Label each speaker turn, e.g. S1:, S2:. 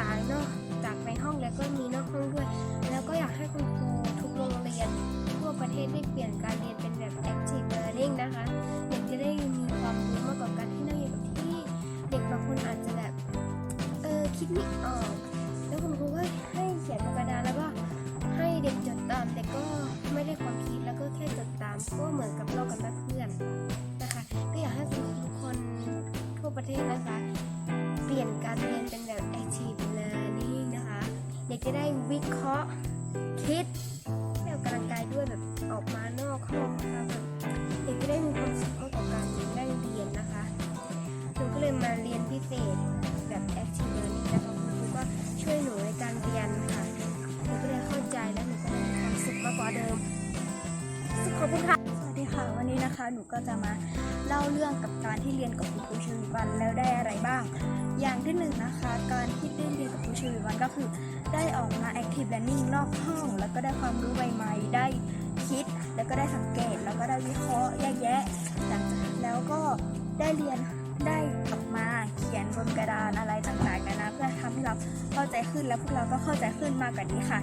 S1: ต่างๆ นอกจากในห้องแล้วก็มีนอกห้องด้วย แล้วก็อยากให้คุณครูทุกโรงเรียนทั่วประเทศได้เปลี่ยนการเรียนเป็นแบบ active learning นะคะ เด็กจะได้มีความรู้มากกว่าการที่นั่งอยู่กับที่เด็กบางคนอาจจะแบบเออคิดไม่ออก แล้วคุณครูก็ให้เขียนบนกระดาษแล้วก็ให้เด็กจดตามแต่ก็ไม่ได้ความคิดแล้วก็แค่จดตามก็เหมือนกับเรากับเพื่อนนะคะ ก็อยากให้คุณครูทุกคนทั่วประเทศนะคะ เปลี่ยนการเรียนเป็นแบบ ด็กจะได้วิเคราะห์คิดได้ออกกำลังกายด้วยแบบออกมานอกห้องนะคะแบบเด็กจะได้มีความสุขมากกว่าการได้เรียนนะคะหนูก็เลยมาเรียนพิเศษแบบ active learning นะคะคุณครูก็ช่วยหนูในการเรียนค่ะหนูก็เลยเข้าใจและหนูก็ได้มีความสุขมากกว่าเดิมขอบคุณค่ะ
S2: ดีค่ะ วันนี้นะคะหนูก็จะมาเล่าเรื่องกับการที่เรียนกับคุณครูชวิวันแล้วได้อะไรบ้าง อย่างที่หนึ่งนะคะ การที่ได้เรียนกับครูชวิวันก็คือ ได้ออกมา active learning นอกห้อง แล้วก็ได้ความรู้ใหม่ๆได้คิด แล้วก็ได้สังเกต แล้วก็ได้วิเคราะห์แยกแยะแล้วก็ได้เรียนได้ออกมาเขียนบนกระดานอะไรต่างๆนานาเพื่อทำให้เราเข้าใจขึ้นและพวกเราก็เข้าใจขึ้นมากกว่านี้ค่ะ